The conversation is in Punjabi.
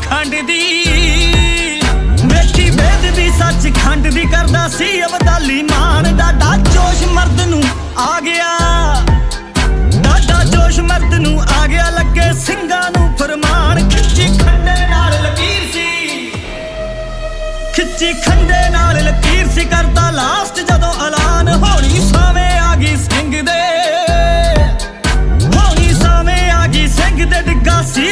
ਖੰਡ ਦੀ। ਮੇਠੀ ਬੇਦ ਦੀ ਸੱਚ ਖੰਡ ਦੀ ਕਰਦਾ ਸੀ ਅਬਦਾਲੀ ਮਾਨ। ਦਾ ਡਾ ਜੋਸ਼ ਮਰਦ ਨੂੰ ਆ ਗਿਆ। ਡਾ ਜੋਸ਼ ਮਰਦ ਨੂੰ ਆ ਗਿਆ ਲੱਗੇ ਸਿੰਘਾਂ ਨੂੰ ਫਰਮਾਨ। ਖਿੱਚੀ ਖੰਡੇ ਨਾਲ ਲਕੀਰ ਸੀ। ਖਿੱਚੀ ਖੰਡੇ ਨਾਲ ਲਕੀਰ ਸੀ ਕਰਦਾ ਲਾਸਟ ਜਦੋਂ ਐਲਾਨ। ਹੋਣੀ ਸਾਵੇਂ ਆ ਗਈ ਸਿੰਘ ਦੇ। ਹੋਣੀ ਸਾਵੇਂ ਆ ਗਈ ਸਿੰਘ ਦੇ ਡਿੱਗਾ ਸੀ